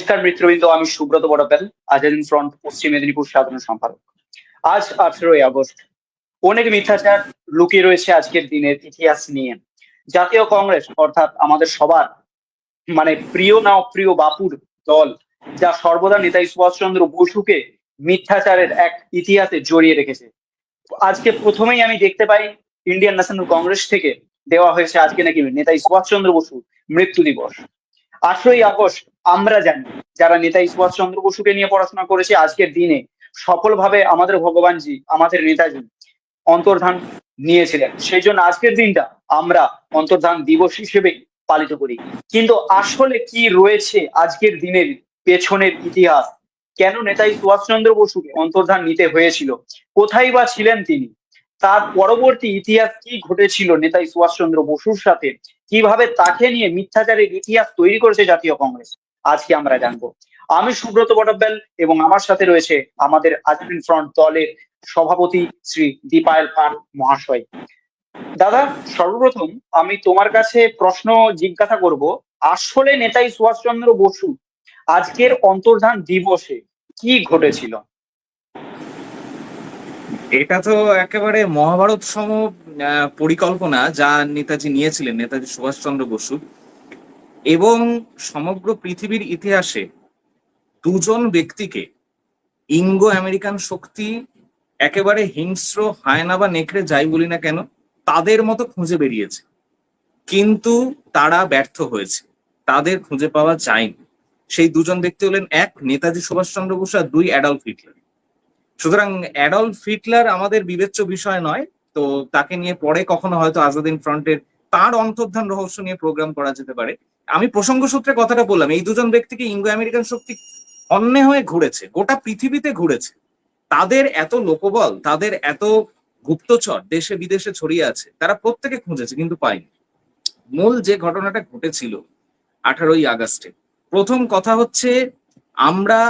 নমস্কার মিত্রবৃন্দ আমি সুব্রত বড়পেল আজাদিন ফ্রন্ট পশ্চিম মেদিনীপুর সাধারণ সম্পাদক। আজ আঠেরোই আগস্ট, অনেক মিথ্যাচার লুকিয়ে রয়েছে আজকের দিনের ইতিহাস নিয়ে। জাতীয় কংগ্রেস, অর্থাৎ আমাদের সবার মানে প্রিয় না অপ্রিয় বাপুর দল, যা সর্বদা নেতাজি সুভাষচন্দ্র বসুকে মিথ্যাচারের এক ইতিহাসে জড়িয়ে রেখেছে। আজকে প্রথমেই আমি দেখতে পাই ইন্ডিয়ান ন্যাশনাল কংগ্রেস থেকে দেওয়া হয়েছে আজকে নাকি নেতাজি সুভাষচন্দ্র বসু মৃত্যু দিবস। আঠেরোই আগস্ট আমরা জানি, যারা নেতাজি সুভাষচন্দ্র বসুকে নিয়ে পড়াশোনা করেছে আজকের দিনে, সফলভাবে আমাদের ভগবানজি আমাদের নেতাজি অন্তর্ধান নিয়েছিলেন। সেই জন্য আজকের দিনটা আমরা অন্তর্ধান দিবস হিসেবে পালিত করি। কিন্তু আসলে কি রয়েছে আজকের দিনের পেছনের ইতিহাস? কেন নেতাজি সুভাষচন্দ্র বসুকে অন্তর্ধান নিতে হয়েছিল? কোথায় বা ছিলেন তিনি? তার পরবর্তী ইতিহাস কি ঘটেছিল নেতাজি সুভাষচন্দ্র বসুর সাথে? কীভাবে তাকে নিয়ে মিথ্যাচারের ইতিহাস তৈরি করেছে জাতীয় কংগ্রেস? আজকে আমরা জানব। আমি সুব্রত বটব্যাল এবং আমার সাথে রয়েছে আমাদের আজমিন ফ্রন্ট দলের সভাপতি শ্রী দীপায়ল পান মহাশয়। দাদা, সর্বপ্রথম আমি তোমার কাছে প্রশ্ন জিজ্ঞাসা করব, আসলে নেতাজি সুভাষচন্দ্র বসু আজকের অন্তর্ধান দিবসে কি ঘটেছিল? এটা তো একেবারে মহাভারত সম পরিকল্পনা যা নেতাজি নিয়েছিলেন, নেতাজি সুভাষচন্দ্র বসু। এবং সমগ্র পৃথিবীর ইতিহাসে দুজন ব্যক্তিকে ইঙ্গো আমেরিকান শক্তি একেবারে হিংস্র, হায়না বা নেকড়ে যাই বলি না কেন, তাদের মতো খুঁজে বেরিয়েছে। কিন্তু তারা ব্যর্থ হয়েছে। তাদের খুঁজে পাওয়া যায়নি। সেই দুজন ব্যক্তি হলেন এক, নেতাজি সুভাষচন্দ্র বসু আর দুই, অ্যাডলফ হিটলার। সুতরাং অ্যাডলফ হিটলার আমাদের বিবেচ্য বিষয় নয়, তো তাকে নিয়ে পরে কখনো হয়তো আজাদিন ফ্রন্টের তার অন্তর্ধান রহস্য নিয়ে প্রোগ্রাম করা যেতে পারে। আমি প্রসঙ্গ সূত্রে কথাটা বললাম, এই দুজন ব্যক্তিকে ইঙ্গো আমেরিকান শক্তি অন্য হয়ে ঘুরেছে, গোটা পৃথিবীতে ঘুরেছে। তাদের এত লোকবল, তাদের এত গুপ্তচর, দেশে বিদেশে ছড়িয়ে আছে, তারা প্রত্যেকে খুঁজেছে কিন্তু পায়নি। মূল যে ঘটনাটা ঘটেছিল আঠারোই আগস্টে, প্রথম কথা হচ্ছে আমরা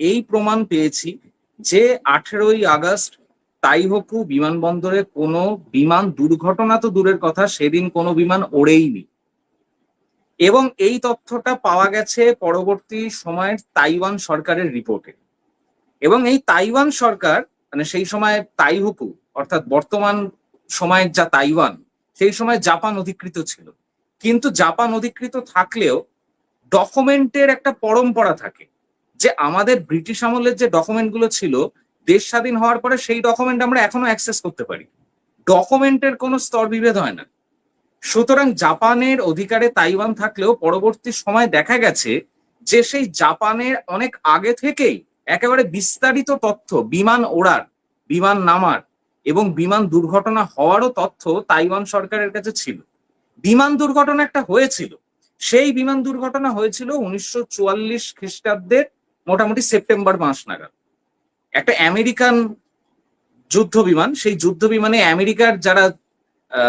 এই প্রমাণ পেয়েছি যে আঠেরোই আগস্ট তাইহকু বিমানবন্দরে কোনো বিমান দুর্ঘটনা তো দূরের কথা, সেদিন কোনো বিমান ওড়েইনি। এবং এই তথ্যটা পাওয়া গেছে পরবর্তী সময়ের তাইওয়ান সরকারের রিপোর্টে। এবং এই তাইওয়ান সরকার মানে সেই সময় তাইহুকু, অর্থাৎ বর্তমান সময়ের যা তাইওয়ান, সেই সময় জাপান অধিকৃত ছিল। কিন্তু জাপান অধিকৃত থাকলেও ডকুমেন্টের একটা পরম্পরা থাকে যে আমাদের ব্রিটিশ আমলের যে ডকুমেন্টগুলো ছিল, দেশ স্বাধীন হওয়ার পরে সেই ডকুমেন্ট আমরা এখনও অ্যাক্সেস করতে পারি। ডকুমেন্টের কোনো স্তর বিভেদ হয় না। সুতরাং জাপানের অধিকারে তাইওয়ান থাকলেও পরবর্তী সময় দেখা গেছে যে সেই জাপানের অনেক আগে থেকেই একেবারে বিস্তারিত তথ্য, বিমান ওড়ার, বিমান নামার এবং বিমান দুর্ঘটনা হওয়ারও তথ্য তাইওয়ান সরকারের কাছে ছিল। বিমান দুর্ঘটনা একটা হয়েছিল। সেই বিমান দুর্ঘটনা হয়েছিল উনিশশো চুয়াল্লিশ খ্রিস্টাব্দের মোটামুটি সেপ্টেম্বর মাস নাগাদ। একটা আমেরিকান যুদ্ধ বিমান সেই যুদ্ধ বিমানে আমেরিকার যারা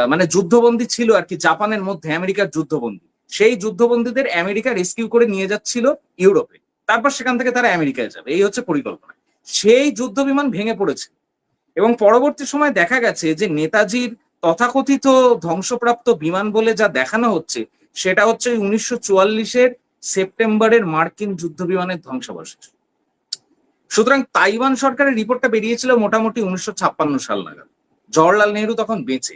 মানে যুদ্ধবন্দী ছিল আর কি জাপানের মধ্যে, আমেরিকার যুদ্ধবন্দী। সেই যুদ্ধবন্দীদের আমেরিকা রেস্কিউ করে নিয়ে যাচ্ছিল ইউরোপে। তারপর সেখান থেকে তারা আমেরিকায় যাবে। এই হচ্ছে পরিকল্পনা। সেই যুদ্ধ বিমান ভেঙে পড়েছে। এবং পরবর্তী সময় দেখা গেছে যে নেতাজির তথাকথিত ধ্বংসপ্রাপ্ত বিমান বলে যা দেখানো হচ্ছে, সেটা হচ্ছে উনিশশো চুয়াল্লিশের সেপ্টেম্বরের মার্কিন যুদ্ধ বিমানের ধ্বংসাবশেষ। সুতরাং তাইওয়ান সরকারের রিপোর্টটা বেরিয়েছিল মোটামুটি উনিশশো ছাপ্পান্ন সাল নাগাদ। জওয়াহরলাল নেহরু তখন বেঁচে।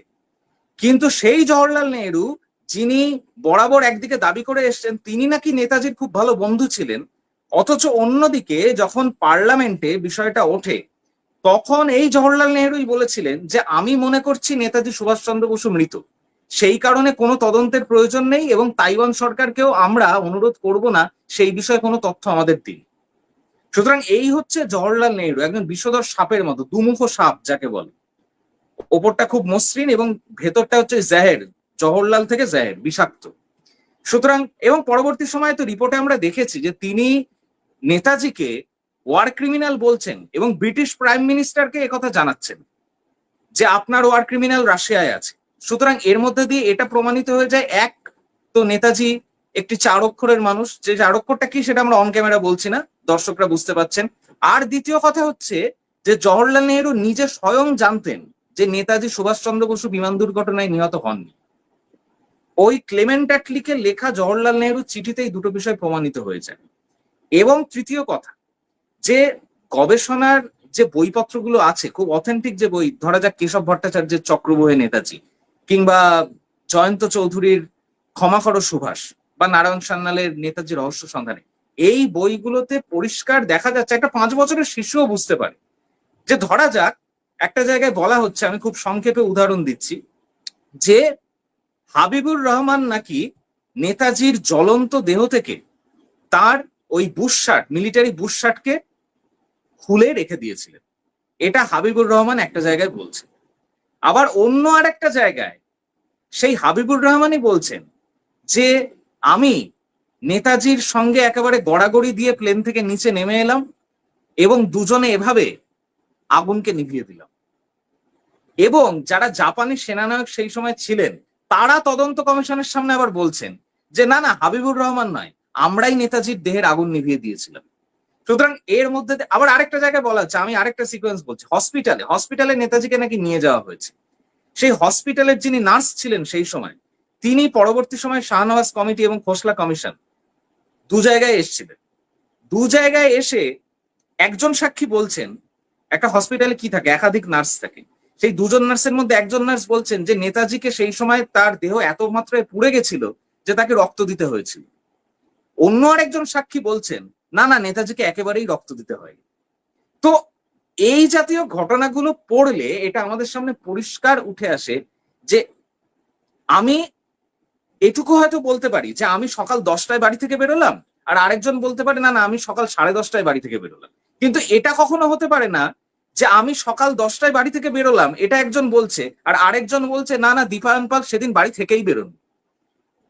কিন্তু সেই জওয়াহরলাল নেহরু, যিনি বরাবর একদিকে দাবি করে এসছেন, তিনি নাকি নেতাজির খুব ভালো বন্ধু ছিলেন। অথচ অন্যদিকে যখন পার্লামেন্টে বিষয়টা ওঠে, তখন এই জওহরলাল নেহরুই বলেছিলেন যে, আমি মনে করছি নেতাজি সুভাষচন্দ্র বসু মৃত। সেই কারণে কোনো তদন্তের প্রয়োজন নেই এবং তাইওয়ান সরকারকেও আমরা অনুরোধ করব না, সেই বিষয়ে কোনো তথ্য আমাদের দিন। সুতরাং এই হচ্ছে জওহরলাল নেহরু, একজন বিষধর সাপের মতো দুমুখ সাপ যাকে বলে। ওপরটা খুব মসৃণ এবং ভেতরটা হচ্ছে জাহের, জওহরলাল থেকে জাহের, বিষাক্ত। সুতরাং এবং পরবর্তী সময়ে তো রিপোর্টে আমরা দেখেছি যে তিনি নেতাজিকে ওয়ার ক্রিমিনাল বলছেন এবং ব্রিটিশ প্রাইম মিনিস্টারকে একথা জানাচ্ছেন যে আপনার ওয়ার ক্রিমিনাল রাশিয়ায় আছে। সুতরাং এর মধ্যে দিয়ে এটা প্রমাণিত হয়ে যায় এক, তো নেতাজি একটি চার অক্ষরের মানুষ, যে চার অক্ষরটা কি সেটা আমরা অন ক্যামেরা বলছি না, দর্শকরা বুঝতে পাচ্ছেন আর দ্বিতীয় কথা হচ্ছে যে জওহরলাল নেহরু নিজে স্বয়ং জানতেন যে নেতাজি সুভাষচন্দ্র বসু বিমান দুর্ঘটনায় নিহত হননি। ওই ক্লেমেন্ট অ্যাটলিকে লেখা জওহরলাল নেহরু চিঠিতেই দুটো বিষয় প্রমাণিত হয়ে যায় এবং তৃতীয় কথা, যে গবেষণার যে বইপত্রগুলো আছে, খুব অথেন্টিক যে বই, ধরা যাক কেশব ভট্টাচার্যের চক্রবহে নেতাজি, কিংবা জয়ন্ত চৌধুরীর ক্ষমা করো সুভাষ, বা নারায়ণ সান্যালের নেতাজি রহস্য সন্ধানে, এই বইগুলোতে পরিষ্কার দেখা যাচ্ছে, একটা পাঁচ বছরের শিশুও বুঝতে পারে। যে ধরা যাক একটা জায়গায় বলা হচ্ছে, আমি খুব সংক্ষেপে উদাহরণ দিচ্ছি, যে হাবিবুর রহমান নাকি নেতাজির জ্বলন্ত দেহ থেকে তার ওই বুশশার্ট মিলিটারি বুশশার্টকে খুলে রেখে দিয়েছিলেন। এটা হাবিবুর রহমান একটা জায়গায় বলছে। আবার অন্য আর একটা জায়গায় সেই হাবিবুর রহমানই বলছেন যে, আমি নেতাজির সঙ্গে একেবারে গড়াগড়ি দিয়ে প্লেন থেকে নিচে নেমে এলাম এবং দুজনে এভাবে আগুনকে নিভিয়ে দিলাম। এবং যারা জাপানি সেনানায়ক সেই সময় ছিলেন, তারা তদন্ত কমিশনের সামনে আবার বলছেন যে, না না, হাবিবুর রহমান নয়, আমরাই নেতাজির দেহের আগুন নিভিয়ে দিয়েছিলাম। সুতরাং এর মধ্যে আবার আরেকটা জায়গায় বলা হচ্ছে, আমি আরেকটা সিকোয়েন্স বলছি। হসপিটালে হসপিটালে নেতাজিকে নাকি নিয়ে যাওয়া হয়েছে। সেই হসপিটালের যিনি নার্স ছিলেন সেই সময়, তিনি পরবর্তী সময় শাহনওয়াজ কমিটি এবং খোসলা কমিশন দু জায়গায় এসেছিলেন। দু জায়গায় এসে একজন সাক্ষী বলছেন, একটা হসপিটালে কি থাকে? একাধিক নার্স থাকে। সেই দুজন নার্সের মধ্যে একজন নার্স বলছেন যে নেতাজিকে সেই সময় তার দেহ এত মাত্রায় পুড়ে গেছিল যে তাকে রক্ত দিতে হয়েছিল। অন্য আরেকজন সাক্ষী বলছেন, না না, নেতাজিকে একেবারেই রক্ত দিতে হয় তো এই জাতীয় ঘটনাগুলো পড়লে এটা আমাদের সামনে পরিষ্কার উঠে আসে যে আমি এটুকু হয়তো বলতে পারি যে আমি সকাল দশটায় বাড়ি থেকে বেরোলাম আর আরেকজন বলতে পারে, না না, আমি সকাল সাড়ে দশটায় বাড়ি থেকে বেরোলাম। কিন্তু এটা কখনো হতে পারে না যে আমি সকাল দশটায় বাড়ি থেকে বেরোলাম, এটা একজন বলছে, আর আরেকজন বলছে, না না দীপায়ন পাল সেদিন বাড়ি থেকেই বেরোন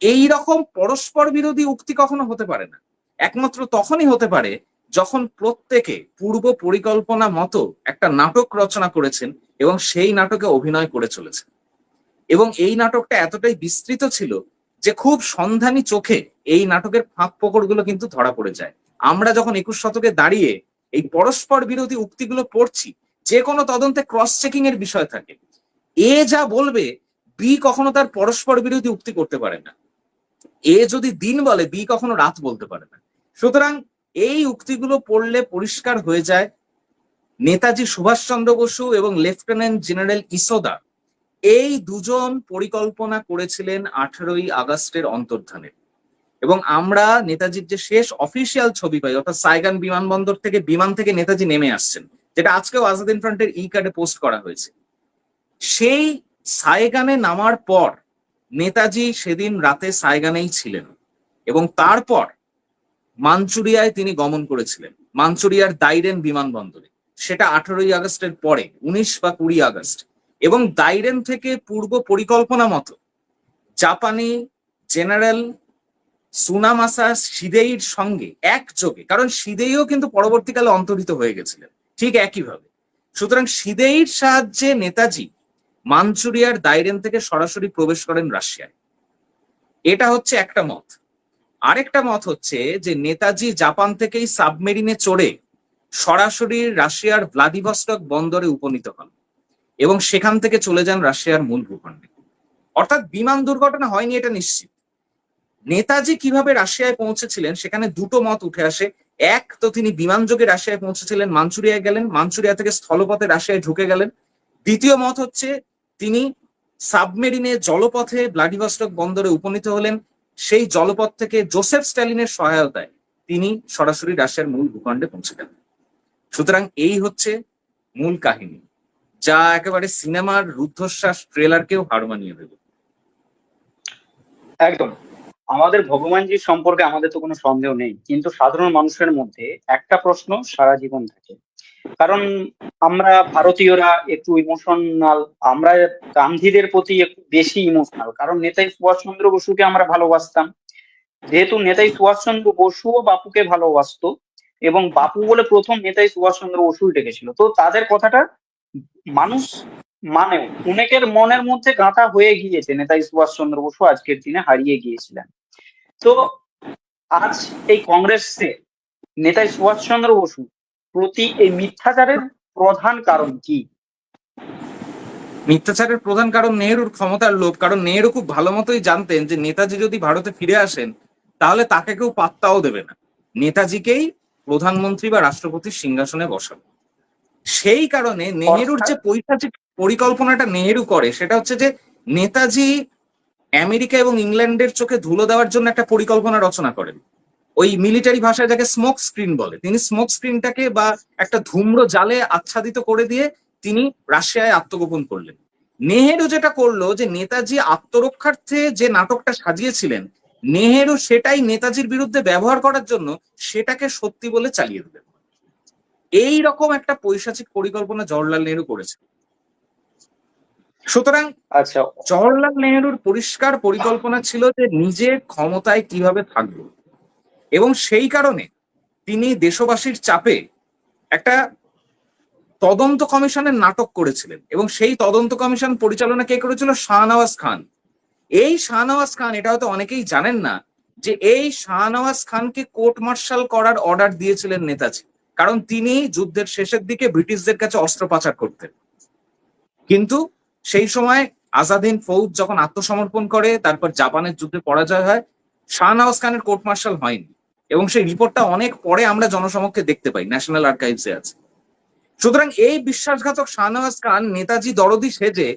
এই রকম পরস্পর বিরোধী উক্তি কখনো হতে পারে না। একমাত্র তখনই হতে পারে যখন প্রত্যেকে পূর্ব পরিকল্পনা মতো একটা নাটক রচনা করেছেন এবং সেই নাটকে অভিনয় করে চলেছেন। এবং এই নাটকটা এতটাই বিস্তৃত ছিল যে খুব সন্ধানী চোখে এই নাটকের ফাঁকগুলো কিন্তু ধরা পড়ে যায়। আমরা যখন একুশ শতকে দাঁড়িয়ে এই পরস্পর বিরোধী উক্তিগুলো পড়ছি, যে কোনো তদন্তে ক্রস চেকিং এর বিষয় থাকে। এ যা বলবে, বি কখনো তার পরস্পর বিরোধী উক্তি করতে পারে না। এ যদি দিন বলে, বি কখনো রাত বলতে পারে না। সুতরাং এই উক্তিগুলো পড়লে পরিষ্কার হয়ে যায় নেতাজি সুভাষচন্দ্র বসু এবং লেফটেন্যান্ট জেনারেল ইসোদা। এই দুজন পরিকল্পনা করেছিলেন আঠারোই আগস্টের অন্তর্ধানে। এবং আমরা নেতাজির যে শেষ অফিসিয়াল ছবি পাই, অর্থাৎ সাইগান বিমানবন্দর থেকে বিমান থেকে নেতাজি নেমে আসছেন, যেটা আজকেও আজাদিন ফ্রন্টের ই কার্ডে পোস্ট করা হয়েছে। সেই সাইগানে নামার পর নেতাজি সেদিন রাতে সাইগানেই ছিলেন এবং তারপর মাঞ্চুরিয়ায় তিনি গমন করেছিলেন, মাঞ্চুরিয়ার দাইরেন বিমানবন্দরে। সেটা আঠারোই আগস্টের পরে, উনিশ বা কুড়ি আগস্ট। এবং দাইরেন থেকে পূর্ব পরিকল্পনা মতো জাপানি জেনারেল সুনামাসা সিদেইর সঙ্গে একযোগে, কারণ সিদেইও কিন্তু পরবর্তীকালে অন্তর্হিত হয়ে গেছিলেন, ঠিক একইভাবে। সুতরাং সিদেইর সাহায্যে নেতাজি মাঞ্চুরিয়ার দাইরেন থেকে সরাসরি প্রবেশ করেন রাশিয়ায়। এটা হচ্ছে একটা মত। আরেকটা মত হচ্ছে যে নেতাজি জাপান থেকেই সাবমেরিনে চড়ে সরাসরি রাশিয়ার ভ্লাদিভস্টক বন্দরে উপনীত হন এবং সেখান থেকে চলে যান রাশিয়ার মূল ভূখণ্ডে। অর্থাৎ বিমান দুর্ঘটনা হয়নি, এটা নিশ্চিত। নেতাজি কীভাবে রাশিয়ায় পৌঁছেছিলেন, সেখানে দুটো মত উঠে আসে। এক তো তিনি বিমান যোগে রাশিয়ায় পৌঁছেছিলেন, মাঞ্চুরিয়ায় গেলেন, মাঞ্চুরিয়া থেকে স্থলপথে রাশিয়ায় ঢুকে গেলেন। দ্বিতীয় মত হচ্ছে, তিনি সাবমেরিনে জলপথে ভ্লাদিভস্টক বন্দরে উপনীত হলেন, সেই জলপথ থেকে জোসেফ স্ট্যালিনের সহায়তায় তিনি সরাসরি রাশিয়ার মূল ভূখণ্ডে পৌঁছে গেলেন। সুতরাং এই হচ্ছে মূল কাহিনী, যা একেবারে সিনেমার রুদ্ধশ্বাস ট্রেলারকেও হার মানিয়ে দেবে। একদম। আমাদের ভগবানজির সম্পর্কে আমাদের তো কোনো সন্দেহ নেই, কিন্তু সাধারণ মানুষের মধ্যে একটা প্রশ্ন সারা জীবন থাকে। কারণ আমরা ভারতীয়রা একটু ইমোশনাল আমরা গান্ধীদের প্রতি একটু বেশি ইমোশনাল কারণ নেতাজি সুভাষচন্দ্র বসুকে আমরা ভালোবাসতাম। যেহেতু নেতাজি সুভাষচন্দ্র বসুও বাপুকে ভালোবাসতো, এবং বাপু বলে প্রথম নেতাজি সুভাষচন্দ্র বসুই ডেকেছিল তো তাদের কথাটা মানুষ মানেও, অনেকের মনের মধ্যে গাঁথা হয়ে গিয়েছে নেতাজি সুভাষচন্দ্র বসু আজকের দিনে হারিয়ে গিয়েছিলেন। তো আজ এই কংগ্রেসে নেতাজি সুভাষচন্দ্র বসু প্রতি এই মিথ্যাচারের প্রধান কারণ কি? মিথ্যাচারের প্রধান কারণ নেহরুর ক্ষমতার লোভ। কারণ নেহরু খুব ভালো মতোই জানতেন যে নেতাজি যদি ভারতে ফিরে আসেন তাহলে তাকে কেউ পাত্তাও দেবে না। নেতাজিকেই প্রধানমন্ত্রী বা রাষ্ট্রপতির সিংহাসনে বসানো সেই কারণে নেহেরুর যে পৈশাচিক পরিকল্পনাটা নেহেরু করে সেটা হচ্ছে যে নেতাজি আমেরিকা এবং ইংল্যান্ডের চোখে ধুলো দেওয়ার জন্য একটা পরিকল্পনা রচনা করেন। ওই মিলিটারি ভাষায় যাকে স্মোক স্ক্রিন বলে। তিনি স্মোক স্ক্রিনটাকে বা একটা ধূম্র জালে আচ্ছাদিত করে দিয়ে তিনি রাশিয়ায় আত্মগোপন করলেন। নেহেরু যেটা করল যে, নেতাজি আত্মরক্ষার্থে যে নাটকটা সাজিয়েছিলেন, নেহেরু সেটাই নেতাজির বিরুদ্ধে ব্যবহার করার জন্য সেটাকে সত্যি বলে চালিয়ে দিলেন। এই রকম একটা পৈশাচিক পরিকল্পনা জওহরলাল নেহেরু করেছে সুতরাং আচ্ছা। জওহরলাল নেহেরুর পরিষ্কার পরিকল্পনা ছিল যে নিজে ক্ষমতায় কীভাবে থাকব। এবং সেই কারণে তিনি দেশবাসীর চাপে একটা তদন্ত কমিশনের নাটক করেছিলেন। এবং সেই তদন্ত কমিশন পরিচালনা কে করেছিল? শাহনওয়াজ খান। এই শাহনওয়াজ খান এটা হয়তো অনেকেই জানেন না যে এই শাহনওয়াজ খানকে কোর্ট মার্শাল করার অর্ডার দিয়েছিলেন নেতাজি। কারণ তিনি যুদ্ধের শেষের দিকে ব্রিটিশদের কাছে অস্ত্র পাচার করতেন। কিন্তু সেই সময় আজাদিন ফৌজ যখন আত্মসমর্পণ করে, তারপর জাপানের যুদ্ধে পরাজয় হয় শাহনওয়াজ খানের কোর্ট মার্শাল হয়নি এবং সেই রিপোর্টটা অনেক পরে আমরা জনসমক্ষে দেখতে পাই, ন্যাশনাল আর্কাইভসে আছে। সুতরাং এই বিশ্বাসঘাতক শাহনওয়াজ খান নেতাজি দরদি সেজে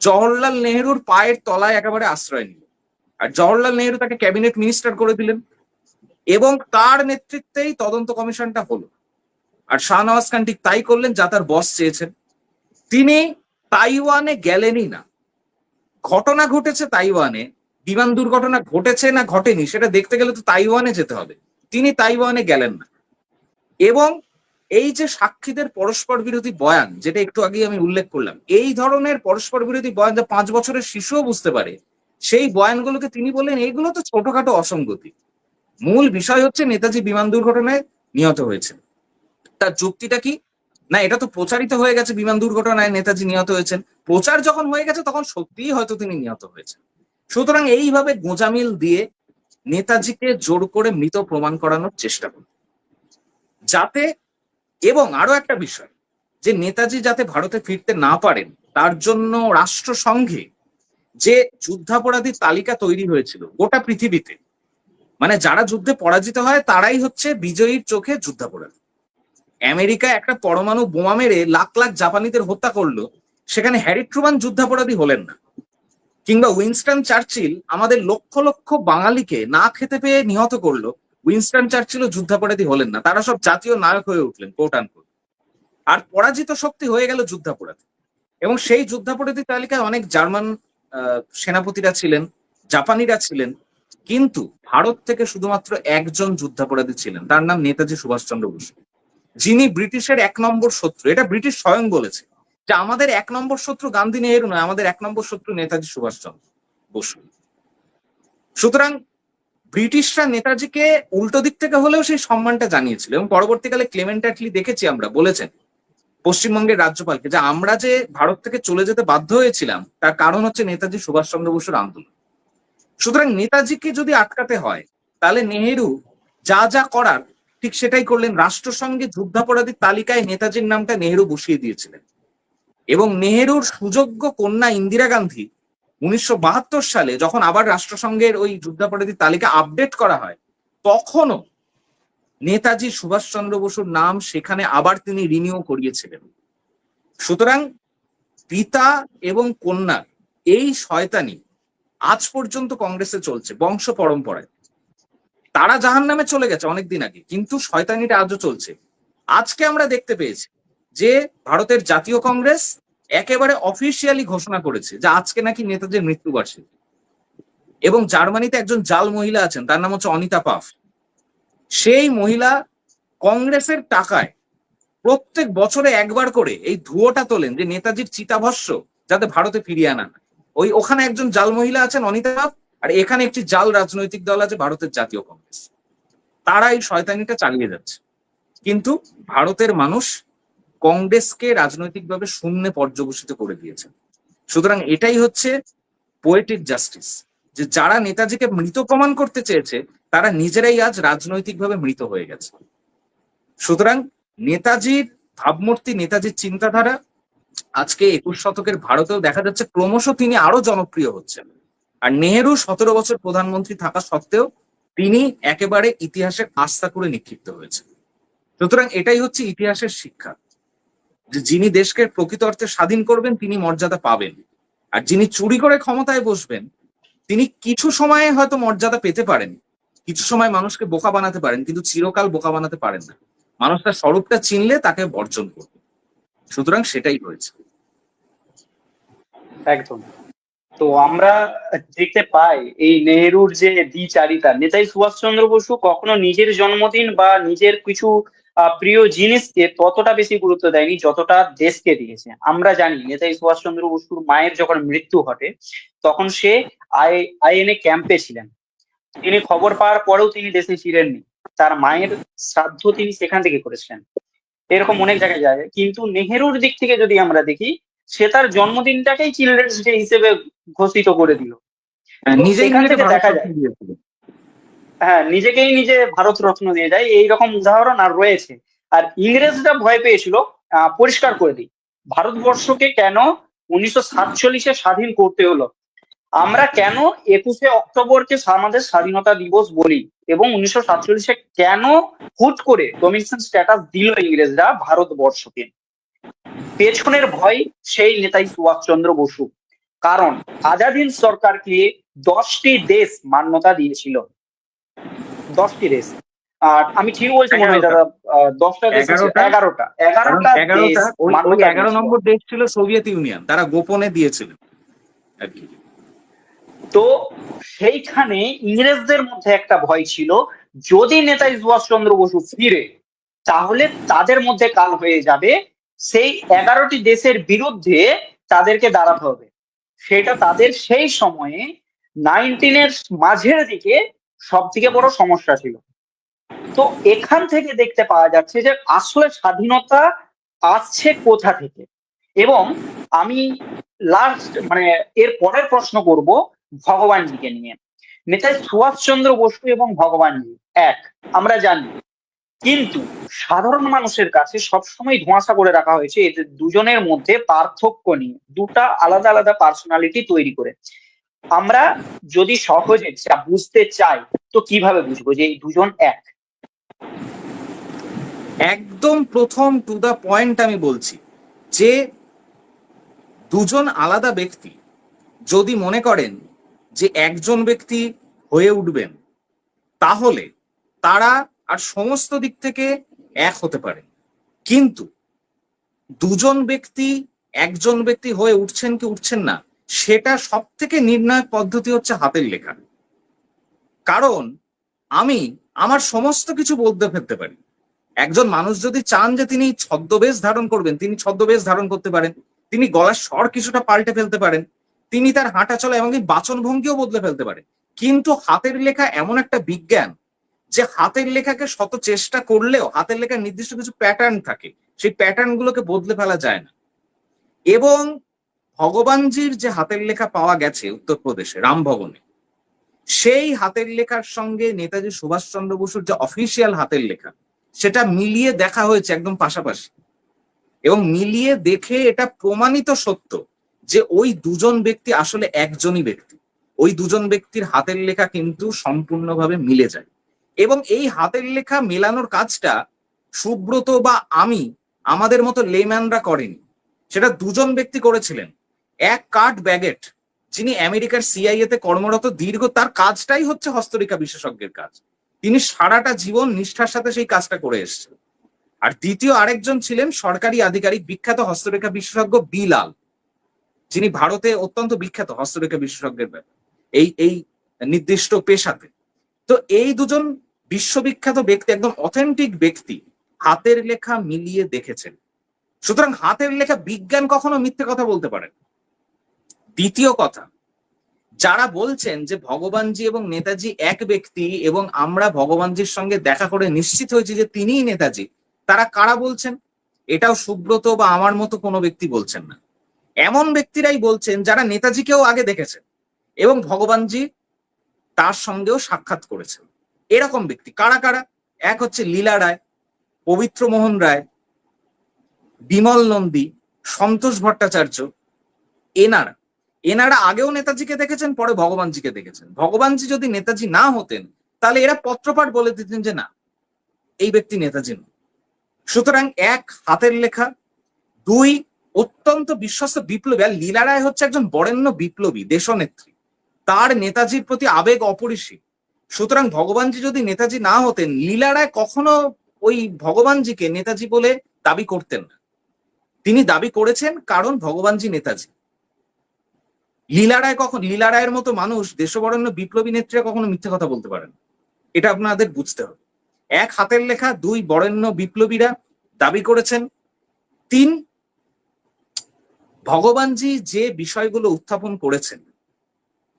জওহরলাল নেহেরুর পায়ের তলায় একেবারে আশ্রয় নিল। আর জওহরলাল নেহেরু তাকে ক্যাবিনেট মিনিস্টার করে দিলেন এবং তার নেতৃত্বেই তদন্ত কমিশনটা হলো। আর শাহনওয়াজ খান ঠিক তাই করলেন যা তার বস চেয়েছেন। তিনি তাইওয়ানে গেলেনই না। ঘটনা ঘটেছে তাইওয়ানে, বিমান দুর্ঘটনা ঘটেছে না ঘটেনি, সেটা দেখতে গেলে তো তাইওয়ানে যেতে হবে। তিনি তাইওয়ানে গেলেন না। এবং এই যে সাক্ষীদের পরস্পর বিরোধী বয়ান, যেটা একটু আগে আমি উল্লেখ করলাম, এই ধরনের পরস্পর বিরোধী বয়ান যা পাঁচ বছরের শিশুও বুঝতে পারে, সেই বয়ানগুলোকে তিনি বললেন এইগুলো তো ছোটখাটো অসঙ্গতি। মূল বিষয় হচ্ছে নেতাজি বিমান দুর্ঘটনায় নিহত হয়েছে তার যুক্তিটা কি? না, এটা তো প্রচারিত হয়ে গেছে বিমান দুর্ঘটনায়, নেতাজি নিহত হয়েছেন। প্রচার যখন হয়ে গেছে, তখন সত্যিই হয়তো তিনি নিহত হয়েছেন। সুতরাং এইভাবে গোঁজামিল দিয়ে নেতাজিকে জোর করে মৃত প্রমাণ করানোর চেষ্টা করুন। যাতে, এবং আরও একটা বিষয়, যে নেতাজি যাতে ভারতে ফিরতে না পারেন, তার জন্য রাষ্ট্রসংঘে যে যুদ্ধাপরাধীর তালিকা তৈরি হয়েছিল গোটা পৃথিবীতে মানে যারা যুদ্ধে পরাজিত হয়, তারাই হচ্ছে বিজয়ীর চোখে যুদ্ধাপরাধী। আমেরিকা একটা পরমাণু বোমা মেরে লাখ লাখ জাপানিদের হত্যা করল, সেখানে হ্যারি ট্রুমান যুদ্ধাপরাধী হলেন না। কিংবা উইনস্টন চার্চিল আমাদের লক্ষ লক্ষ বাঙালিকে না খেতে পেয়ে নিহত করল, উইনস্টন চার্চিলও যুদ্ধাপরাধী হলেন না। তারা সব জাতীয় নায়ক হয়ে উঠলেন কোট আনকোট আর পরাজিত শক্তি হয়ে গেল যুদ্ধাপরাধী। এবং সেই যুদ্ধাপরাধী তালিকায় অনেক জার্মান সেনাপতিরা ছিলেন, জাপানিরা ছিলেন, কিন্তু ভারত থেকে শুধুমাত্র একজন যুদ্ধাপরাধী ছিলেন। তার নাম নেতাজি সুভাষচন্দ্র বসু। যিনি ব্রিটিশের এক নম্বর শত্রু, এটা ব্রিটিশ স্বয়ং বলেছে যে আমাদের এক নম্বর শত্রু গান্ধী নেহেরু নয়, আমাদের এক নম্বর শত্রু নেতাজি সুভাষচন্দ্র বসু। সুতরাং ব্রিটিশরা নেতাজিকে উল্টো দিক থেকে হলেও সেই সম্মানটা জানিয়েছিল এবং পরবর্তীকালে ক্লেমেন্ট অ্যাটলি দেখেছি আমরা, বলেছেন পশ্চিমবঙ্গের রাজ্যপালকে যে আমরা যে ভারত থেকে চলে যেতে বাধ্য হয়েছিলাম, তার কারণ হচ্ছে নেতাজি সুভাষচন্দ্র বসুর আন্দোলন। সুতরাং নেতাজিকে যদি আটকাতে হয়, তাহলে নেহেরু যা যা করার ঠিক সেটাই করলেন। রাষ্ট্রসংঘে যুদ্ধাপরাধীর তালিকায় নেতাজির নামটা নেহেরু বসিয়ে দিয়েছিলেন। এবং নেহেরুর সুযোগ্য কন্যা ইন্দিরা গান্ধী উনিশশো বাহাত্তর সালে যখন আবার রাষ্ট্রসংঘের ওই যুদ্ধাপরাধীর তালিকা আপডেট করা হয়, তখনও নেতাজি সুভাষচন্দ্র বসুর নাম সেখানে আবার তিনি রিনিউ করিয়েছিলেন। সুতরাং পিতা এবং কন্যা এই শয়তানি আজ পর্যন্ত কংগ্রেসে চলছে, বংশ পরম্পরায়। তারা জাহান নামে চলে গেছে অনেকদিন আগে, কিন্তু শয়তানিটা আজও চলছে। আজকে আমরা দেখতে পেয়েছি যে ভারতের জাতীয় কংগ্রেস একেবারে অফিসিয়ালি ঘোষণা করেছে যে আজকে নাকি নেতাজির মৃত্যুবার্ষিকী। এবং জার্মানিতে একজন জাল মহিলা আছেন, তার নাম হচ্ছে অনিতা পাফ। সেই মহিলা কংগ্রেসের টাকায় প্রত্যেক বছরে একবার করে এই ধুয়োটা তোলেন যে নেতাজির চিতাভস্য যাতে ভারতে ফিরিয়ে আনা ওই ওখানে একজন জাল মহিলা আছেন অনিতা পাফ আর এখানে একটি জাল রাজনৈতিক দল আছে, ভারতের জাতীয় কংগ্রেস। তারা এই শয়তানিটা চালিয়ে যাচ্ছে। কিন্তু ভারতের মানুষ কংগ্রেসকে রাজনৈতিকভাবে শূন্যে পর্যবসিত করে দিয়েছে সুতরাং এটাই হচ্ছে পোয়েটিক জাস্টিস যে যারা নেতাজিকে মৃত প্রমাণ করতে চেয়েছে, তারা নিজেরাই আজ রাজনৈতিকভাবে মৃত হয়ে গেছে। সুতরাং নেতাজির ভাবমূর্তি, নেতাজির চিন্তাধারা আজকে একুশ শতকের ভারতেও দেখা যাচ্ছে, ক্রমশ তিনি আরও জনপ্রিয় হচ্ছেন। আর নেহেরু সতেরো বছর প্রধানমন্ত্রী থাকা সত্ত্বেও তিনি একেবারে ইতিহাসের আস্থা করে নিক্ষিপ্ত হয়েছে সুতরাং এটাই হচ্ছে ইতিহাসের শিক্ষা। যে যিনি দেশকে প্রকৃত অর্থে স্বাধীন করবেন, তিনি মর্যাদা পাবেন। আর যিনি চুরি করে ক্ষমতায় বসবেন, তিনি কিছু সময়ে হয়তো মর্যাদা পেতে পারেন। কিছু সময় মানুষকে বোকা বানাতে পারেন, কিন্তু চিরকাল বোকা বানাতে পারেন না। মানুষ তার স্বরূপটা চিনলে তাকে বর্জন করবে। সুতরাং সেটাই হয়েছে একদম। তো আমরা দেখতে পাই এই নেহেরুর যে দ্বিচারিতা। নেতাজি সুভাষচন্দ্র বসু কখনো নিজের জন্মদিন বা নিজের কিছু প্রিয় জিনিসকে ততটা বেশি গুরুত্ব দেয়নি যতটা দেশকে দিয়েছে। আমরা জানি নেতাজি সুভাষচন্দ্র বসুর মায়ের যখন মৃত্যু ঘটে, তখন সে আই, আইএনএ ক্যাম্পে ছিলেন। তিনি খবর পাওয়ার পরেও তিনি দেশে ছিলেননি তার মায়ের শ্রাদ্ধ তিনি সেখান থেকে করেছিলেন। এরকম অনেক জায়গায় যায়। কিন্তু নেহেরুর দিক থেকে যদি আমরা দেখি সে তার জন্মদিনটাকেই চিলড্রেন্স ডে হিসেবে ঘোষিত করে দিল। নিজেই দেখা যায়। হ্যাঁ নিজেকেই নিজে ভারত রত্ন দিয়ে যায়। এইরকম উদাহরণ আর রয়েছে। আর ইংরেজরা ভয় পেয়েছিল পরিষ্কার করে দিই। ভারতবর্ষকে কেন উনিশশো সাতচল্লিশে স্বাধীন করতে হলো? আমরা কেন একুশে অক্টোবরকে আমাদের স্বাধীনতা দিবস বলি? এবং উনিশশো সাতচল্লিশে কেন হুট করে ডোমিনেশন স্ট্যাটাস দিল ইংরেজরা ভারতবর্ষকে? পেছনের ভয় সেই নেতাজি সুভাষচন্দ্র বসু। কারণ আজাদিন সরকারকে দশটি দেশ মান্যতা দিয়েছিল। দশটি দেশ। আর আমি ঠিক বলছি মনে হয় দাদা দশটা দেশ এগারোটা? এগারোটা। এগারো নম্বর দেশ ছিল সোভিয়েত ইউনিয়ন। তারা গোপনে দিয়েছিল তো সেইখানে ইংরেজদের মধ্যে একটা ভয় ছিল যদি নেতাজি সুভাষচন্দ্র বসু ফিরে তাহলে তাদের মধ্যে কাল হয়ে যাবে সেই এগারোটি দেশের বিরুদ্ধে তাদেরকে দাঁড়াতে হবে। সেটা তাদের সেই সময়ে নাইনটিনের মাঝের দিকে সব থেকে বড় সমস্যা ছিল। তো এখান থেকে দেখতে পাওয়া যাচ্ছে যে আসলে স্বাধীনতা আসছে কোথা থেকে? এবং আমি লাস্ট মানে এর পরের প্রশ্ন করব ভগবানজিকে নিয়ে। নেতাজি সুভাষচন্দ্র বসু এবং ভগবানজি এক, আমরা জানি। কিন্তু সাধারণ মানুষের কাছে সবসময় ধোঁয়াশা করে রাখা হয়েছে এদের দুজনের মধ্যে পার্থক্য নিয়ে। দুটা আলাদা আলাদা পার্সোনালিটি তৈরি করে। আমরা যদি সহজে বুঝতে চাই, তো কীভাবে বুঝব যে এই দুজন এক? একদম প্রথম টু দা পয়েন্ট আমি বলছি যে দুজন আলাদা ব্যক্তি যদি মনে করেন যে একজন ব্যক্তি হয়ে উঠবেন, তাহলে তারা আর সমস্ত দিক থেকে এক হতে পারে। কিন্তু দুজন ব্যক্তি, একজন ব্যক্তি হয়ে উঠছেন কি উঠছেন না, সেটা সব থেকে নির্ণায়ক পদ্ধতি হচ্ছে হাতের লেখা। কারণ আমি আমার সমস্ত কিছু বলতে ফেলতে পারি। একজন মানুষ যদি চান যে তিনি ছদ্মবেশ ধারণ করবেন, তিনি ছদ্মবেশ ধারণ করতে পারেন, তিনি গলার স্বর কিছুটা পাল্টে ফেলতে পারেন, তিনি তার হাঁটা চলা এমনকি বাচন ভঙ্গিও বদলে ফেলতে পারেন কিন্তু হাতের লেখা এমন একটা বিজ্ঞান যে হাতের লেখাকে শত চেষ্টা করলেও হাতের লেখার নির্দিষ্ট কিছু প্যাটার্ন থাকে, সেই প্যাটার্ন গুলোকে বদলে ফেলা যায় না। এবং ভগবানজির যে হাতের লেখা পাওয়া গেছে উত্তরপ্রদেশে, রামভবনে, সেই হাতের লেখার সঙ্গে নেতাজি সুভাষচন্দ্র বসুর যে অফিসিয়াল হাতের লেখা, সেটা মিলিয়ে দেখা হয়েছে একদম পাশাপাশি। এবং মিলিয়ে দেখে এটা প্রমাণিত সত্য যে ওই দুজন ব্যক্তি আসলে একজনই ব্যক্তি। ওই দুজন ব্যক্তির হাতের লেখা কিন্তু সম্পূর্ণভাবে মিলে যায়। এবং এই হাতের লেখা মেলানোর কাজটা সুব্রত বা আমি আমাদের মতো লেম্যানরা করেনি। সেটা দুজন ব্যক্তি করেছিলেন। এক কার্ট ব্যাগেট, যিনি আমেরিকার সিআইএ তে কর্মরত দীর্ঘ, তার কাজটাই হচ্ছে হস্তরেখা বিশেষজ্ঞের কাজ। তিনি সারাটা জীবন নিষ্ঠার সাথে সেই কাজটা করে এসেছেন। আর দ্বিতীয় আরেকজন ছিলেন সরকারি আধিকারিক বিখ্যাত হস্তরেখা বিশেষজ্ঞ বিলাল, যিনি ভারতে অত্যন্ত বিখ্যাত হস্তরেখা বিশেষজ্ঞের ব্যাপারে। এই এই নির্দিষ্ট পেশাতে। তো এই দুজন বিশ্ববিখ্যাত ব্যক্তি, একদম অথেন্টিক ব্যক্তি হাতের লেখা মিলিয়ে দেখেছেন। সুতরাং হাতের লেখা বিজ্ঞান কখনো মিথ্যে কথা বলতে পারে দ্বিতীয় কথা, যারা বলছেন যে ভগবানজি এবং নেতাজি এক ব্যক্তি এবং আমরা ভগবানজির সঙ্গে দেখা করে নিশ্চিত হয়েছি যে তিনিই নেতাজি, তারা কারা বলছেন? এটাও সুব্রত বা আমার মতো কোনো ব্যক্তি বলছেন না। এমন ব্যক্তিরাই বলছেন যারা নেতাজিকেও আগে দেখেছেন এবং ভগবানজি তার সঙ্গেও সাক্ষাৎ করেছেন। এরকম ব্যক্তি। কারা কারা? এক হচ্ছে লীলা রায়, পবিত্র মোহন রায়, বিমল নন্দী, সন্তোষ ভট্টাচার্য। এনারা। এনারা আগেও নেতাজিকে দেখেছেন, পরে ভগবানজিকে দেখেছেন। ভগবানজি যদি নেতাজি না হতেন, তাহলে এরা পত্রপাঠ বলে দিতেন যে না, এই ব্যক্তি নেতাজি নয়। সুতরাং এক, হাতের লেখা। দুই, অত্যন্ত বিশ্বস্ত বিপ্লবী। আর লীলা রায় হচ্ছে একজন বরেণ্য বিপ্লবী, দেশনেত্রী। তার নেতাজির প্রতি আবেগ অপরিসীম। সুতরাং ভগবানজি যদি নেতাজি না হতেন, লীলা রায় কখনো ওই ভগবানজিকে নেতাজি বলে দাবি করতেন না। তিনি দাবি করেছেন কারণ ভগবানজি নেতাজি। লীলা রায় কখন লীলা রায়ের মতো মানুষ দেশবরেণ্য বিপ্লবী নেত্রীরা কখনো মিথ্যে কথা বলতে পারেন এটা আপনাদের বুঝতে হবে। এক হাতের লেখা, দুই বরেণ্য বিপ্লবীরা দাবি করেছেন। তিন, ভগবানজি যে বিষয়গুলো উত্থাপন করেছেন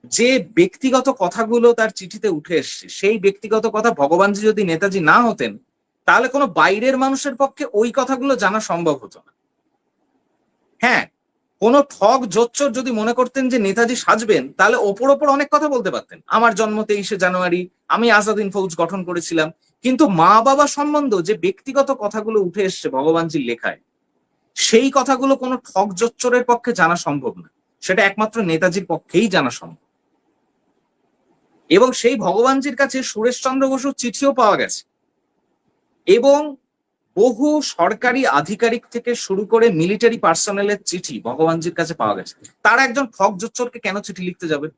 যে ব্যক্তিগত কথাগুলো তার চিঠিতে উঠে এসছে, সেই ব্যক্তিগত কথা ভগবানজি যদি নেতাজি না হতেন, তাহলে কোনো বাইরের মানুষের পক্ষে ওই কথাগুলো জানা সম্ভব হতো না। হ্যাঁ কোন ঠগ জোচ্চর যদি মনে করতেন যে নেতাজি সাজবেন, তাহলে ওপর ওপর অনেক কথা বলতে পারতেন। আমার জন্ম তেইশে জানুয়ারি, আমি আজাদিন ফৌজ গঠন করেছিলাম। কিন্তু মা বাবা সম্বন্ধ যে ব্যক্তিগত কথাগুলো উঠে এসছে ভগবানজির লেখায়, সেই কথাগুলো কোনো ঠক জোচ্চরের পক্ষে জানা সম্ভব না। সেটা একমাত্র নেতাজির পক্ষেই জানা সম্ভব। এবং সেই ভগবানজির কাছে সুরেশচন্দ্র বসুর চিঠিও পাওয়া গেছে। এবং বহু সরকারি আধিকারিক থেকে শুরু করে মিলিটারি পার্সোনালের চিঠি ভগবানজির কাছে পাওয়া গেছে। তারা একজন ঠক জোচ্চরকে কেন চিঠি লিখতে যাবে?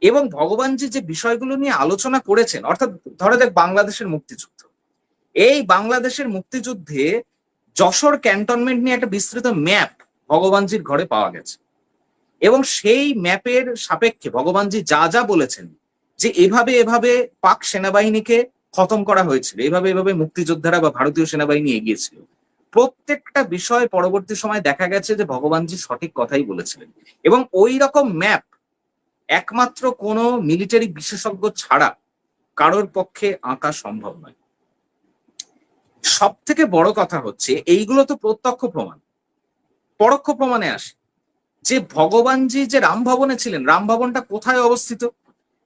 এবং ভগবানজি যে বিষয়গুলো নিয়ে আলোচনা করেছেন, অর্থাৎ ধরে দেখ বাংলাদেশের মুক্তিযুদ্ধ। এই বাংলাদেশের মুক্তিযুদ্ধে যশোর ক্যান্টনমেন্ট নিয়ে একটা বিস্তৃত ম্যাপ ভগবানজির ঘরে পাওয়া গেছে। এবং সেই ম্যাপের সাপেক্ষে ভগবানজি যা যা বলেছেন যে এভাবে এভাবে পাক সেনাবাহিনীকে খতম করা হয়েছিল, এভাবে এভাবে মুক্তিযোদ্ধারা বা ভারতীয় সেনাবাহিনী এগিয়েছিল। প্রত্যেকটা বিষয় পরবর্তী সময় দেখা গেছে যে ভগবানজি সঠিক কথাই বলেছিলেন। এবং ওই রকম ম্যাপ একমাত্র কোনো মিলিটারি বিশেষজ্ঞ ছাড়া কারোর পক্ষে আঁকা সম্ভব নয়। সব থেকে বড় কথা হচ্ছে, এইগুলো তো প্রত্যক্ষ প্রমাণ। পরোক্ষ প্রমাণে আসে। যে ভগবানজি যে রাম ভবনে ছিলেন, রাম ভবনটা কোথায় অবস্থিত?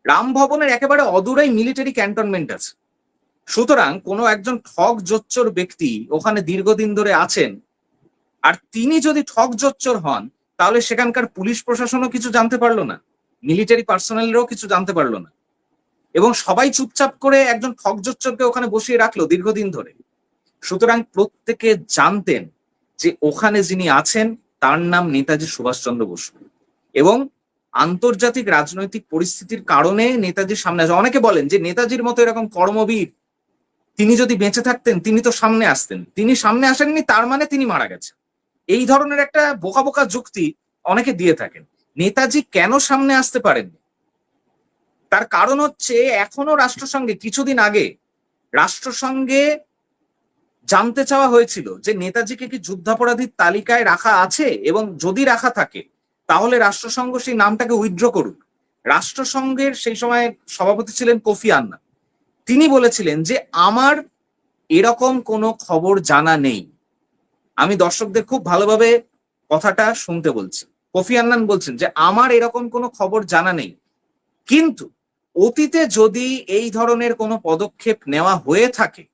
রাম ভবনের একেবারে অদূরেই মিলিটারি ক্যান্টনমেন্ট আছে। সুতরাং কোনো একজন ঠক জোচ্চর ব্যক্তি ওখানে দীর্ঘদিন ধরে আছেন, আর তিনি যদি ঠক জোচ্চর হন, তাহলে সেখানকার পুলিশ প্রশাসনও কিছু জানতে পারল না মিলিটারি পার্সোনালেরও কিছু জানতে পারল না। এবং সবাই চুপচাপ করে একজন ঠক জোচ্চরকে ওখানে বসিয়ে রাখল দীর্ঘদিন ধরে। সুতরাং প্রত্যেকে জানতেন যে ওখানে যিনি আছেন তার নাম নেতাজি সুভাষচন্দ্র বসু। এবং আন্তর্জাতিক রাজনৈতিক পরিস্থিতির কারণে নেতাজির সামনে আসে। অনেকে বলেন যে নেতাজির মতো এরকম কর্মবীর, তিনি যদি বেঁচে থাকতেন, তিনি তো সামনে আসতেন। তিনি সামনে আসেননি, তার মানে তিনি মারা গেছেন। এই ধরনের একটা বোকা বোকা যুক্তি অনেকে দিয়ে থাকেন। নেতাজি কেন সামনে আসতে পারেননি? তার কারণ হচ্ছে এখনও রাষ্ট্রসংঘে, কিছুদিন আগে রাষ্ট্রসংঘে জানতে চাওয়া হয়েছিল যে নেতাজিকে কি যুদ্ধাপরাধীর তালিকায় রাখা আছে এবং যদি রাখা থাকে, তাহলে রাষ্ট্রসংঘ সেই নামটাকে উইথড্র করুক। রাষ্ট্রসংঘের সেই সময় সভাপতি ছিলেন কোফি আন্না তিনি বলেছিলেন যে, আমার এরকম কোনো খবর জানা নেই। আমি দর্শকদের খুব ভালোভাবে কথাটা শুনতে বলছি। কোফি আন্নান বলছেন যে, আমার এরকম কোনো খবর জানা নেই। কিন্তু অতীতে যদি এই ধরনের কোনো পদক্ষেপ নেওয়া হয়ে থাকে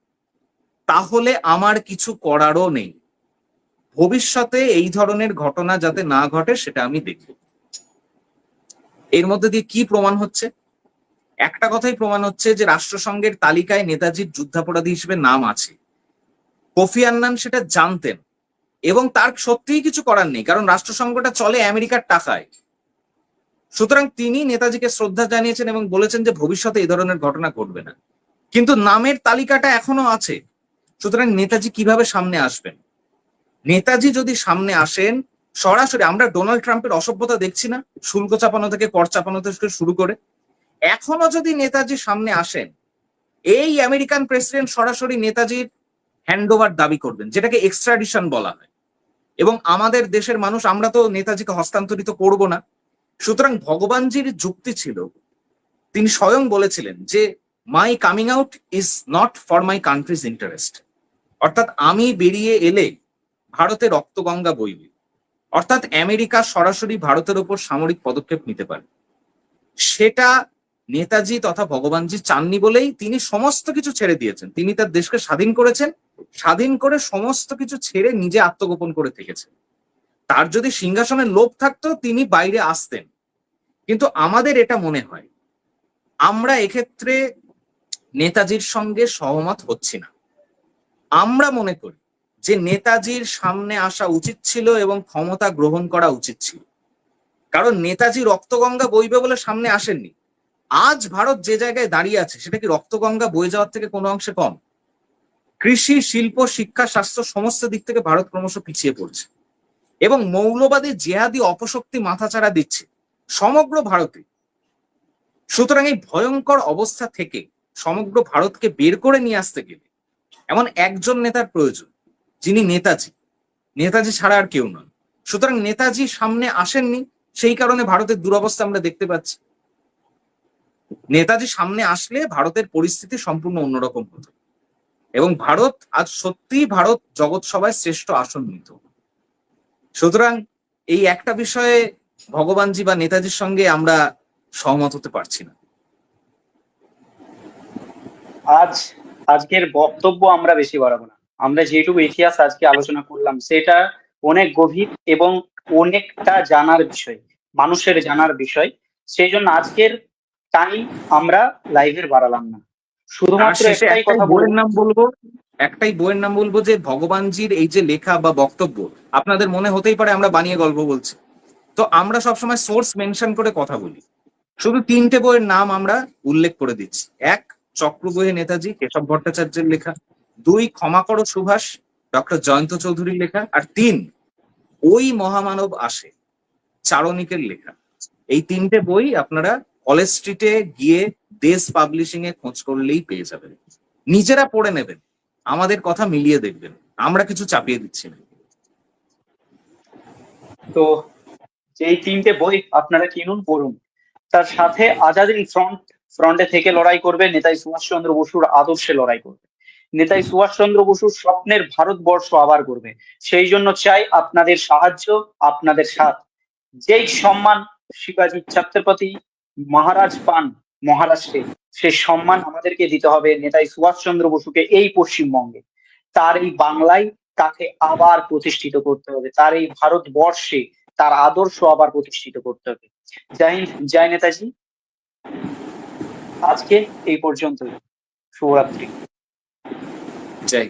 তাহলে আমার কিছু করারও নেই। ভবিষ্যতে এই ধরনের ঘটনা যাতে না ঘটে, সেটা আমি দেখব। এর মধ্যে দিয়ে কি প্রমাণ হচ্ছে? একটা কথাই প্রমাণ হচ্ছে যে রাষ্ট্রসংঘের তালিকায় নেতাজির যুদ্ধাপরাধী হিসেবে নাম আছে। কফি আন্নান সেটা জানতেন এবং তার সত্যিই কিছু করার নেই, কারণ রাষ্ট্রসংঘটা চলে আমেরিকার টাকায়। সুতরাং তিনি নেতাজিকে শ্রদ্ধা জানিয়েছেন এবং বলেছেন যে ভবিষ্যতে এই ধরনের ঘটনা ঘটবে না। কিন্তু নামের তালিকাটা এখনও আছে। সুতরাং নেতাজি কীভাবে সামনে আসবেন? নেতাজি যদি সামনে আসেন, সরাসরি আমরা ডোনাল্ড ট্রাম্পের অসভ্যতা দেখছি না, শুল্ক চাপানো থেকে কর চাপানো থেকে শুরু করে। এখনও যদি নেতাজি সামনে আসেন, এই আমেরিকান প্রেসিডেন্ট সরাসরি নেতাজির হ্যান্ডওভার দাবি করবেন, যেটাকে এক্সট্রাডিশন বলা হয়। এবং আমাদের দেশের মানুষ, আমরা তো নেতাজিকে হস্তান্তরিত করব না। সুতরাং ভগবানজির যুক্তি ছিল, তিনি স্বয়ং বলেছিলেন যে my coming out is not for my country's interest অর্থাৎ আমি বেরিয়ে এলে ভারতে রক্তগঙ্গা বইবে। অর্থাৎ আমেরিকা সরাসরি ভারতের উপর সামরিক পদক্ষেপ নিতে পারে। সেটা নেতাজি তথা ভগবানজি চাননি বলেই তিনি সমস্ত কিছু ছেড়ে দিয়েছেন। তিনি তার দেশকে স্বাধীন করেছেন, স্বাধীন করে সমস্ত কিছু ছেড়ে নিজে আত্মগোপন করে থেকেছেন। তার যদি সিংহাসনের লোভ থাকতো, তিনি বাইরে আসতেন। কিন্তু আমাদের এটা মনে হয়, আমরা এক্ষেত্রে নেতাজির সঙ্গে সহমত হচ্ছি না। আমরা মনে করি যে নেতাজির সামনে আসা উচিত ছিল এবং ক্ষমতা গ্রহণ করা উচিত ছিল। কারণ নেতাজি রক্তগঙ্গা বইবে বলে সামনে আসেননি। আজ ভারত যে জায়গায় দাঁড়িয়ে আছে, সেটা কি রক্তগঙ্গা বয়ে যাওয়ার থেকে কোনো অংশে কম? কৃষি, শিল্প, শিক্ষা, স্বাস্থ্য সমস্ত দিক থেকে ভারত ক্রমশ পিছিয়ে পড়ছে। এবং মৌলবাদী জেহাদি অপশক্তি মাথাচাড়া দিচ্ছে সমগ্র ভারতে। সুতরাং এই ভয়ঙ্কর অবস্থা থেকে সমগ্র ভারতকে বের করে নিয়ে আসতে গেলে এমন একজন নেতার প্রয়োজন, যিনি নেতাজি। নেতাজি ছাড়া আর কেউ নন। সুতরাং নেতাজি সামনে আসেননি, সেই কারণে ভারতের দুরবস্থা আমরা দেখতে পাচ্ছি। নেতাজি সামনে আসলে ভারতের পরিস্থিতি সম্পূর্ণ অন্যরকম হতো। এবং ভারত আজ সত্যিই ভারত জগৎ সভায় শ্রেষ্ঠ আসন নিত। সুতরাং এই একটা বিষয়ে ভগবানজি বা নেতাজির সঙ্গে আমরা সহমত হতে পারছি না। আজ আজকের বক্তব্য আমরা বেশি বাড়াবো না। আমরা যেটুকু ইতিহাস আজকে আলোচনা করলাম সেটা অনেক গভীর এবং অনেকটা জানার বিষয় মানুষের জানার বিষয়। সেই জন্য আজকের টাইম আমরা লাইভের বাড়ালাম না। শুধুমাত্র একটাই কথা বইয়ের নাম বলব একটাই বইয়ের নাম বলব যে ভগবানজির এই যে লেখা বা বক্তব্য আপনাদের মনে হতেই পারে আমরা বানিয়ে গল্প বলছি। তো আমরা সবসময় সোর্স মেনশন করে কথা বলি। শুধু তিনটে বইয়ের নাম আমরা উল্লেখ করে দিচ্ছি। এক চক্রবয়ে নেতাজি, কেশব ভট্টাচার্যের লেখা, দুই ক্ষমা করো সুভাষ, ডক্টর জয়ন্ত চৌধুরীর লেখা, আর তিন, ওই মহামানব আসে, চারণিকের লেখা। এই তিনটে বই আপনারা কলেজ স্ট্রিটে গিয়ে দেশ পাবলিশিং এ খোঁজ করলেই পেয়ে যাবেন। নিজেরা পড়ে নেবেন, আমাদের কথা মিলিয়ে দেখবেন, আমরা কিছু চাপিয়ে দিচ্ছি না। তো এই তিনটে বই আপনারা কিনুন, পড়ুন, তার সাথে আজাদিন ফ্রন্ট ফ্রন্টে থেকে লড়াই করবে নেতাজি সুভাষচন্দ্র বসুর আদর্শে লড়াই করবে। নেতাজি সুভাষচন্দ্র বসুর স্বপ্নের ভারতবর্ষ আবার করবে সেই জন্য চাই আপনাদের সাহায্য, আপনাদের সাথ। যেই সম্মান শিবাজি ছত্রপতি মহারাজ পান মহারাষ্ট্রে সেই সম্মান আমাদেরকে দিতে হবে নেতাজি সুভাষচন্দ্র বসুকে এই পশ্চিমবঙ্গে। তার এই বাংলায় তাকে আবার প্রতিষ্ঠিত করতে হবে। তার এই ভারতবর্ষে তার আদর্শ আবার প্রতিষ্ঠিত করতে হবে। জয় হিন্দ, জয় নেতাজি। আজকে এই পর্যন্তই শুভরাত্রি জয়।